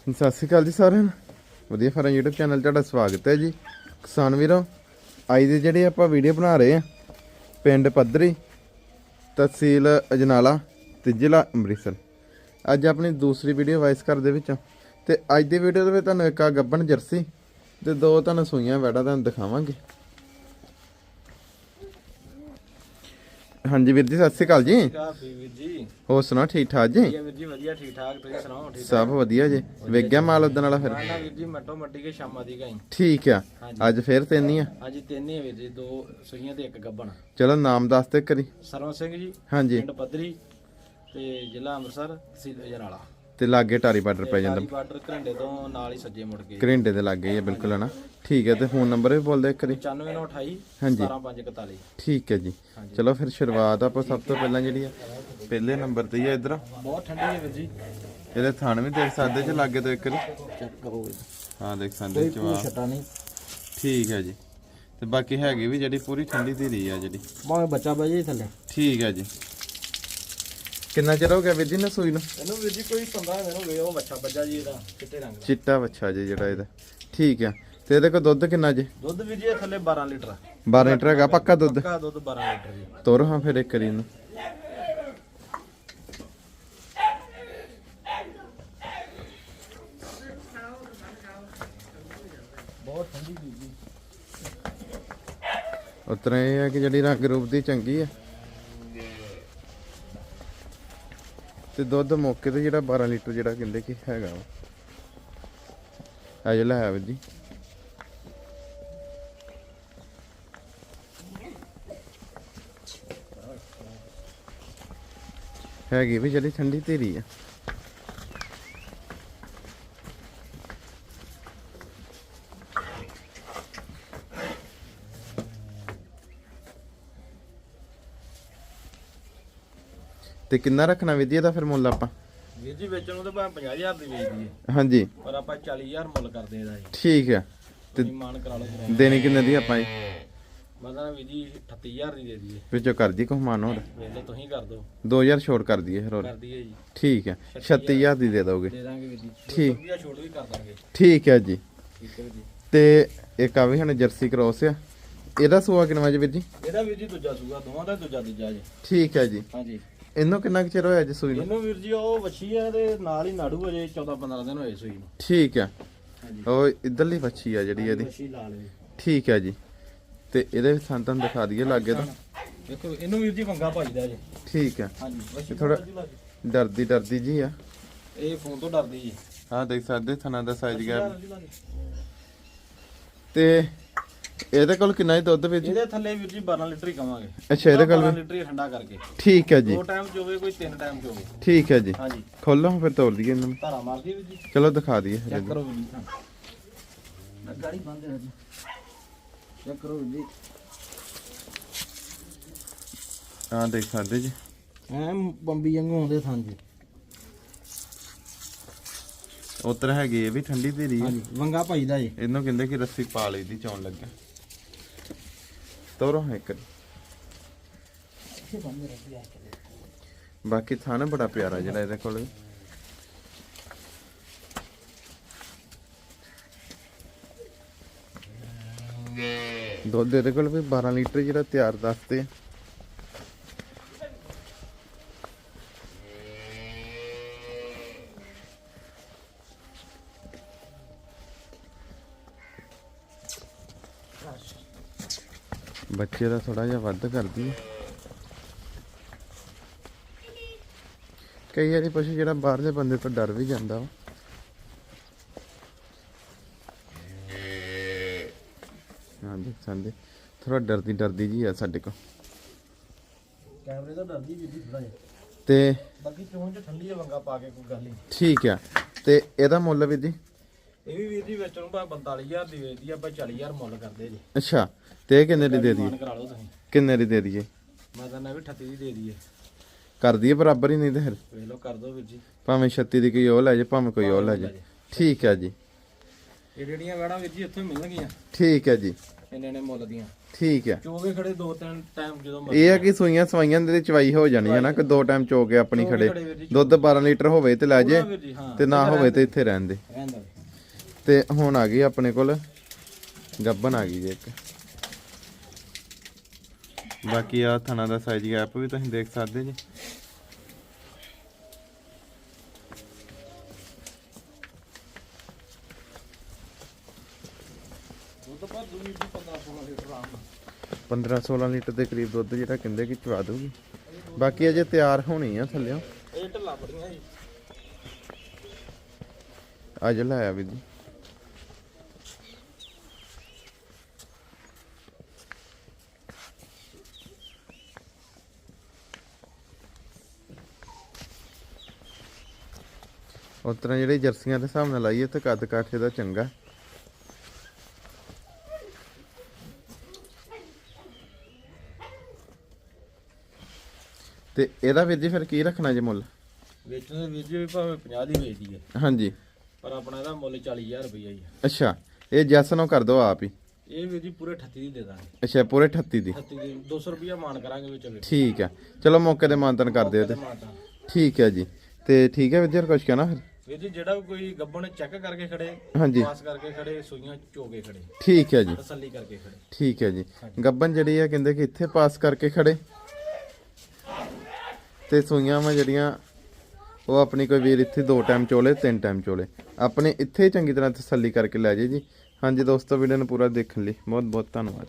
ਸਤਿ ਸ਼੍ਰੀ ਅਕਾਲ ਜੀ ਸਾਰਿਆਂ ਨੂੰ। ਵਧੀਆ ਫਾਰਮ YouTube ਚੈਨਲ ਤੁਹਾਡਾ ਸਵਾਗਤ ਹੈ ਜੀ। ਕਿਸਾਨ ਵੀਰੋ, ਅੱਜ ਦੀ ਜਿਹੜੀ ਆਪਾਂ ਵੀਡੀਓ ਬਣਾ ਰਹੇ ਆ ਪਿੰਡ ਪੱਧਰੀ ਤਹਿਸੀਲ ਅਜਨਾਲਾ ਤੇ ਜ਼ਿਲ੍ਹਾ ਅੰਮ੍ਰਿਤਸਰ। ਅੱਜ ਆਪਣੀ ਦੂਸਰੀ ਵੀਡੀਓ ਵਾਇਸ ਕਰ ਦੇ ਵਿੱਚ। ਤੇ ਅੱਜ ਦੀ ਵੀਡੀਓ ਦੇ ਵਿੱਚ ਤੁਹਾਨੂੰ ਇੱਕ ਆ ਗੱਬਣ ਜਰਸੀ ਤੇ ਦੋ ਤੁਹਾਨੂੰ ਸੂਈਆਂ ਵੈੜਾ ਤੁਹਾਨੂੰ ਦਿਖਾਵਾਂਗੇ। ਹਾਂਜੀ ਵੀਰ ਜੀ ਸਤਿ ਸ਼੍ਰੀ ਅਕਾਲ ਜੀ। ਵੀਰ ਜੀ। ਹੋਰ ਸੁਣਾਓ ਠੀਕ ਠਾਕ ਜੀ? ਵਧੀਆ ਵੀਰ ਜੀ ਵਧੀਆ ਠੀਕ ਠਾਕ। ਤੁਸੀਂ ਸੁਣਾਓ ਠੀਕ ਸਭ ਵਧੀਆ ਜੀ। ਵੇਖ ਗਿਆ ਮਾਲ ਉਦਣ ਵਾਲਾ ਫਿਰ? ਰਾਣਾ ਵੀਰ ਜੀ ਮੱਟੋ ਮੱਟੀ ਕੇ ਸ਼ਾਮਾਂ ਦੀ ਗਾਈ। ਠੀਕ ਆ। ਅੱਜ ਫੇਰ ਤਿੰਨ ਹੀ ਆ? ਤਿੰਨ ਹੀ ਆ ਵੀਰ ਜੀ ਦੋ ਸੂਈਆਂ ਤੇ ਇੱਕ ਗੱਬਣ। ਚਲੋ ਨਾਮ ਦੱਸ ਦੇ ਕਰੀ ਸਰਵਨ ਸਿੰਘ ਜੀ ਹਾਂਜੀ। ਪਿੰਡ ਪੱਧਰੀ ਤੇ ਜ਼ਿਲ੍ਹਾ ਅੰਮ੍ਰਿਤਸਰ ਤਹਿਸੀਲ ਅਜਨਾਲਾ ਤੇ ਲਾਗੇ ਟਾਰੀ ਬਾਰਡਰ ਪੈ ਜਾਂਦਾ। ਬਾਰਡਰ ਘਰੰਡੇ ਤੋਂ ਨਾਲ ਹੀ ਸੱਜੇ ਮੁੜ ਕੇ। ਘਰਿੰਡੇ ਦੇ ਲਾਗੇ ਹੀ ਆ ਬਿਲਕੁਲ ਹਨਾ। ਠੀਕ ਹੈ ਤੇ ਫੋਨ ਨੰਬਰ ਵੀ ਬੋਲ ਦੇ ਕਰੀ 9528 ਹਾਂਜੀ। 17541 ਠੀਕ ਹੈ ਜੀ। ਚਲੋ ਫਿਰ ਸ਼ੁਰੂਆਤ ਆਪਾਂ ਸਭ ਤੋਂ ਪਹਿਲਾਂ ਜਿਹੜੀ ਆ। ਪਹਿਲੇ ਨੰਬਰ ਤੇ ਹੀ ਆ ਇਧਰ। ਬਹੁਤ ਠੰਡੀ ਹੈ ਵੀਰ ਜੀ। ਇਹਦੇ ਥਣ ਵੀ ਦੇਖ ਸਕਦੇ ਜੇ ਲਾਗੇ ਤੋਂ ਇੱਕ ਵਾਰੀ। ਚੈੱਕ ਕਰੋ ਹਾਂ ਦੇਖ ਸਕਦੇ ਜਵਾ ਛਟਾ ਨਹੀਂ। ਠੀਕ ਹੈ ਜੀ। ਤੇ ਬਾਕੀ ਹੈਗੀ ਵੀ ਜਿਹੜੀ ਪੂਰੀ ਠੰਡੀ ਧੀਰੀ ਆ ਜਿਹੜੀ। ਬਾਵੇਂ ਬੱਚਾ ਬਾਜੀ ਥੱਲੇ। ਠੀਕ ਹੈ ਜੀ। ਕਿੰਨਾ ਚਿਰ ਹੋ ਗਿਆ ਵੀਰ ਜੀ ਨਾ ਸੂਈ ਨੂੰ? ਇਹਨੂੰ ਵੀਰ ਜੀ ਕੋਈ 15 ਦਿਨ ਹੋ ਗਏ ਉਹ ਬੱਚਾ ਬੱਜਾ ਜੀ ਇਹਦਾ ਚਿੱਟੇ ਰੰਗ ਦਾ। ਚਿੱਟਾ ਬੱਚਾ ਜੀ ਜਿਹੜਾ ਇਹਦਾ। ਠੀਕ ਆ। ਤੇ ਇਹਦੇ ਕੋਲ ਦੁੱਧ ਕਿੰਨਾ ਜੀ? ਦੁੱਧ ਵੀਰ ਜੀ ਇਹ ਥੱਲੇ 12 ਲੀਟਰ 12 ਲੀਟਰ ਹੈਗਾ ਪੱਕਾ ਦੁੱਧ? ਪੱਕਾ ਦੁੱਧ 12 ਲੀਟਰ ਜੀ। ਤੋਰ ਹਾਂ ਫਿਰ ਇੱਕ ਵਾਰੀ ਇਹਨੂੰ। ਬਹੁਤ ਠੰਡੀ ਵੀਰ ਜੀ। ਉਤਰਾ ਹੈ ਕਿ ਜਿਹੜੀ ਰੰਗ ਰੂਪ ਦੀ ਚੰਗੀ ਹੈ ਤੇ ਦੁੱਧ ਮੌਕੇ ਤੇ ਜਿਹੜਾ 12 ਲੀਟਰ ਜਿਹੜਾ ਕਹਿੰਦੇ ਕਿ ਹੈਗਾ ਵਾ। ਅਜੇ ਲੈ ਆਇਆ ਵੀਰ ਜੀ। ਹੈਗੀ ਵੀ ਜਿਹੜੀ ਠੰਡੀ ਤੇਰੀ ਆ। ਤੇ ਕਿੰਨਾ ਰੱਖਣਾ ਵੀਰ ਜੀ ਇਹਦਾ ਫਿਰ ਮੁੱਲ ਆਪਾਂ? ਵੀਰ ਜੀ ਵੇਚਣ ਨੂੰ ਤਾਂ ਭਾਵੇਂ 50000 ਦੀ ਵੇਚਦੀ ਹੈ ਹਾਂਜੀ। ਪਰ ਆਪਾਂ 40000 ਮੁੱਲ ਕਰਦੇ ਇਹਦਾ ਜੀ। ਠੀਕ ਆ। ਤੇ ਮਾਨ ਕਰਾ ਲਓ ਜਰਾ ਦੇਣੀ ਕਿੰਨੇ ਦੀ ਆਪਾਂ ਇਹ ਮੈਂ ਤਾਂ ਵੀਰ ਜੀ 38000 ਦੀ ਦੇ ਦਈਏ। ਵਿੱਚੋਂ ਕਰ ਦੀ ਕੁਹਮਾਨ ਹੋਰ। ਵੇਖ ਲਓ ਤੁਸੀਂ ਕਰ ਦਿਓ 2000 ਛੋਟ ਕਰ ਦਈਏ ਫਿਰ ਹੋਰ। ਕਰ ਦਈਏ ਜੀ। ਠੀਕ ਹੈ 36000 ਦੀ ਦੇ ਦੋਗੇ। ਦੇ ਦਾਂਗੇ ਵੀਰ ਜੀ। ਠੀਕ। ਵਧੀਆ ਛੋਟ ਵੀ ਕਰ ਦਾਂਗੇ। ਠੀਕ ਹੈ ਜੀ। ਠੀਕ ਹੈ ਵੀਰ ਜੀ। ਤੇ ਇੱਕ ਆ ਵੀ ਹੁਣ ਜਰਸੀ ਕ੍ਰੋਸ ਆ। ਇਹਦਾ ਸੂਆ ਕਿੰਨਾ ਜੀ ਵੀਰ ਜੀ? ਇਹਦਾ ਵੀਰ ਜੀ ਦੂਜਾ ਸੂਗਾ ਦੋਵਾਂ ਦਾ ਦੂਜਾ ਦੂਜਾ ਜੀ। ਠੀਕ ਹੈ ਜੀ। ਹਾਂਜੀ। ਇਹਨੂੰ ਕਿੰਨਾ ਕੁ ਚਿਰ ਹੋਇਆ ਜੀ ਸੂਈ ਨੂੰ? ਇਹਨੂੰ ਵੀਰ ਜੀ ਉਹ ਵੱਛੀ ਆ ਤੇ ਨਾਲ ਹੀ ਨਾੜੂ ਅਜੇ 14 15 ਦਿਨ ਹੋਏ ਸੂਈ ਨੂੰ। ਠੀਕ ਹਾਂਜੀ। ਉਹ ਇਧਰਲੀ ਬੱਚੀ ਆ ਜਿਹੜੀ ਇਹਦੀ। ਵੱਛੀ ਲਾ ਲਈ। ਠੀਕ ਹੈ ਜੀ। ਤੇ ਇਹਦੇ ਵਿੱਚ ਸੰਤਾਂ ਦਿਖਾ ਦਈਏ ਲਾਗੇ ਤੋਂ। ਦੇਖੋ ਇਹਨੂੰ ਵੀਰ ਜੀ ਵੰਗਾ ਭਾਜਦਾ ਜੀ। ਠੀਕ ਹੈ ਹਾਂਜੀ ਵੱਛੀ ਥੋੜਾ-। ਡਰਦੀ ਡਰਦੀ ਜੀ ਆ। ਇਹ ਫੋਨ ਤੋਂ ਡਰਦੀ ਜੀ। ਹਾਂ ਦੇਖ ਸਕਦੇ ਥਣਾ ਦਾ ਸਾਈਜ਼ ਗਿਆ। ਤੇ ਇਹਦੇ ਕੋਲ ਕਿੰਨਾ ਹੀ ਦੁੱਧ ਵਿੱਚ ਇਹਦੇ ਥੱਲੇ ਵੀਰ ਜੀ 12 ਲੀਟਰ ਹੀ ਕਵਾਂਗੇ। ਅੱਛਾ ਇਹਦੇ ਕੋਲ 12 ਵੀ? ਲੀਟਰ ਹੀ ਠੰਡਾ ਕਰਕੇ। ਠੀਕ ਹੈ ਜੀ। ਦੋ ਟਾਈਮ ਚੋਵੇ ਕੋਈ ਤਿੰਨ ਟਾਈਮ ਚੋਵੇ ਠੀਕ ਹੈ ਜੀ। ਹਾਂਜੀ। ਖੋਲੋ ਫਿਰ ਤੋੜ ਦਈਏ ਇਹਨਾਂ। ਧਾਰਾ ਮਾਰਦੀ ਵੀਰ ਜੀ। ਚਲੋ ਦਿਖਾ ਦਈਏ ਚੈੱਕ। ਕਰੋ ਵੀਰ ਜੀ ਗਾੜੀ ਬੰਦ ਹੈ ਜੀ ਚੈੱਕ ਕਰੋ ਵੀਰ ਜੀ। ਹਾਂ ਦੇਖ ਸਕਦੇ ਜੀ। ਐ ਬੰਬੀ ਵਾਂਗੂ ਆਉਂਦੇ ਥਾਂ ਜੀ। ਉਤਰ ਹੈਗੀ ਇਹ ਵੀ ਠੰਡੀ ਧੀਰੀ ਆ। ਹਾਂਜੀ ਵੰਗਾ ਭਾਈਦਾ ਜੀ। ਇਹਨੂੰ ਕਹਿੰਦੇ ਕਿ ਰੱਸੀ ਪਾ ਲਈ ਦੀ ਚੌਣ ਲੱਗਾ ਤੋਰੋ ਇੱਕ। ਬਾਕੀ ਥਾਣਾ ਬੜਾ ਪਿਆਰਾ ਜਿਹੜਾ ਇਹਦੇ ਕੋਲ ਦੁੱਧ ਇਹਦੇ ਕੋਲ ਵੀ 12 ਲੀਟਰ ਜਿਹੜਾ ਤਿਆਰ ਦੱਸਦੇ ਆ ਬੱਚੇ ਦਾ ਥੋੜਾ ਜਿਹਾ ਵੱਧ ਕਰਦੀ ਹੈ ਕਈ ਵਾਰੀ ਪਸ਼ੂ ਜਿਹੜਾ ਬਾਹਰਲੇ ਬੰਦੇ ਤੋਂ ਡਰ ਵੀ ਜਾਂਦਾ ਵਾ। ਹਾਂ ਦੇਖ ਸਕਦੇ ਥੋੜਾ ਡਰਦੀ ਡਰਦੀ ਜੀ ਆ ਸਾਡੇ ਕੋਲ। ਕੈਮਰੇ ਤੋਂ ਡਰਦੀ ਜੀ ਥੋੜਾ ਜਿਹਾ। ਤੇ ਬਾਕੀ ਚੋਣ ਚ ਠੰਡੀ ਵੰਗਾ ਪਾ ਕੇ ਕੋਈ ਗੱਲ ਨਹੀਂ ਠੀਕ ਆ। ਤੇ ਇਹਦਾ ਮੁੱਲ ਵੀ ਜੀ ਇਹ ਵੀ ਵੀਰ ਜੀ ਵੇਚਣ ਨੂੰ ਭਾਵੇਂ 45000 ਦੀ ਵੇਚਦੀ ਆ ਆਪਾਂ 40000 ਮੁੱਲ ਕਰਦੇ ਜੀ। ਅੱਛਾ ਤੇ ਇਹ ਕਿੰਨੇ ਦੀ ਦੇ ਦਈਏ? ਮਾਨ ਕਰਾ ਲਓ ਤੁਸੀਂ। ਕਿੰਨੇ ਦੀ ਦੇ ਦਈਏ? ਮੈਂ ਤਾਂ ਨਾ ਵੀ 38 ਦੀ ਦੇ ਦਈਏ। ਕਰ ਦਈਏ ਬਰਾਬਰ ਹੀ ਨਹੀਂ ਤੇ ਫਿਰ? ਵੇਖ ਲਓ ਕਰ ਦਿਓ ਵੀਰ ਜੀ। ਭਾਵੇਂ 36 ਦੀ ਕੋਈ ਉਹ ਲੈ ਜੇ ਭਾਵੇਂ ਕੋਈ ਉਹ ਲੈ ਜੇ ਠੀਕ ਹੈ ਜੀ। ਇਹ ਜਿਹੜੀਆਂ ਵੜਾਂ ਵੀਰ ਜੀ ਇੱਥੋਂ ਹੀ ਮਿਲਣਗੀਆਂ। ਠੀਕ ਹੈ ਜੀ। ਇੰਨੇ ਨੇ ਮੁੱਲ ਦੀਆਂ। ਠੀਕ ਹੈ ਚੋਗੇ ਖੜੇ ਦੋ ਤਿੰਨ ਟਾਈਮ ਜਦੋਂ ਇਹ ਆ ਕਿ ਸੂਈਆਂ ਸਵਾਈਆਂ ਦੇ ਚਵਾਈ ਹੋ ਜਾਣੀ ਹੈ ਨਾ ਕਿ ਦੋ ਟਾਈਮ ਚੋ ਕੇ ਆਪਣੀ ਖੜੇ। ਦੁੱਧ 12 ਲੀਟਰ ਹੋਵੇ ਤੇ ਲੈ ਜੇ ਵੀਰ ਜੀ ਹਾਂ। ਤੇ ਨਾ ਹੋਵੇ ਤੇ ਇੱਥੇ ਰਹਿਣ ਦੇ। ਰਹਿੰਦਾ ਤੇ ਹੁਣ ਆ ਗਈ ਆਪਣੇ ਕੋਲ। ਗੱਬਨ ਆ ਗਈ ਜੀ ਇੱਕ। ਬਾਕੀ ਆ ਥਣਾ ਦਾ ਸਾਈਜ਼ ਗੈਪ ਵੀ ਤੁਸੀਂ ਦੇਖ ਸਕਦੇ ਜੀ। ਦੁੱਧ ਪਰ ਦੂਜੀ ਦੀ 15 16 ਲੀਟਰ ਆਮ 15 16 ਲੀਟਰ ਦੇ ਕਰੀਬ ਦੁੱਧ ਜਿਹੜਾ ਕਹਿੰਦੇ ਕਿ ਚਵਾ ਦੂਗੀ ਬਾਕੀ ਅਜੇ ਤਿਆਰ ਹੋਣੀ ਆ ਥੱਲਿਓ। ਇਹ ਢੱਲਾ ਬੜੀਆਂ ਜੀ। ਅੱਜ ਲੈ ਆ ਵੀ ਜੀ। ਉਸ ਤਰ੍ਹਾਂ ਜਿਹੜੇ ਜਰਸੀਆਂ ਦੇ ਹਿਸਾਬ ਨਾਲ ਲਾਈਏ ਤੇ ਕੱਦ ਕਾਠੇ ਦਾ ਚੰਗਾ। ਤੇ ਇਹਦਾ ਵੀਰ ਜੀ ਫਿਰ ਕੀ ਰੱਖਣਾ ਜੇ ਮੁੱਲ? ਵੇਚਣ ਦੇ ਵੀਰ ਜੀ ਵੀ ਭਾਵੇਂ 50 ਦੀ ਵੇਚਦੀ ਹੈ ਹਾਂਜੀ। ਪਰ ਆਪਣਾ ਇਹਦਾ ਮੁੱਲ 40000 ਰੁਪਈਆ ਜੀ ਅੱਛਾ ਇਹ ਜੈਸ ਨੂੰ ਕਰ ਦਿਓ ਆਪ ਹੀ। ਇਹ ਵੀਰ ਜੀ ਪੂਰੇ 38 ਦੀ ਦੇ ਦਾਂਗੇ। ਅੱਛਾ ਪੂਰੇ 38 ਦੀ। 38 ਦੀ 200 ਰੁਪਈਆ ਮਾਨ ਕਰਾਂਗੇ ਵਿੱਚ ਵਿੱਚ ਠੀਕ ਹੈ ਚਲੋ ਮੌਕੇ ਤੇ ਮਾਨਤਨ ਕਰ ਦਿਓ ਤੇ। ਠੀਕ ਹੈ ਜੀ। ਤੇ ਠੀਕ ਹੈ ਵਿਦਿਆਰ ਕੁਛ ਕਹਿਣਾ ਫਿਰ? ਵੀਰ ਜੀ ਜਿਹੜਾ ਵੀ ਕੋਈ ਗੱਬਣ ਚੈੱਕ ਕਰਕੇ ਖੜੇ ਹਾਂਜੀ। ਪਾਸ ਕਰਕੇ ਖੜੇ ਸੂਈਆਂ ਚੋਗੇ ਖੜੇ ਠੀਕ ਹੈ ਜੀ। ਤਸੱਲੀ ਕਰਕੇ ਖੜੇ। ਠੀਕ ਹੈ ਜੀ। ਗੱਬਨ ਜਿਹੜੀ ਆ ਕਹਿੰਦੇ ਕਿ ਇੱਥੇ ਪਾਸ ਕਰਕੇ ਖੜੇ। ਤੇ ਸੂਈਆਂ ਵਾ ਜਿਹੜੀਆਂ ਉਹ ਆਪਣੀ ਕੋਈ ਵੀਰ ਇੱਥੇ ਦੋ ਟਾਈਮ ਚੋਲੇ ਤਿੰਨ ਟਾਈਮ ਚੋਲੇ। ਆਪਣੇ ਇੱਥੇ ਚੰਗੀ ਤਰ੍ਹਾਂ ਤਸੱਲੀ ਕਰਕੇ ਲੈ ਜੇ ਜੀ। ਹਾਂਜੀ ਦੋਸਤੋ ਵੀਡੀਓ ਨੂੰ ਪੂਰਾ ਦੇਖਣ ਲਈ ਬਹੁਤ ਬਹੁਤ ਧੰਨਵਾਦ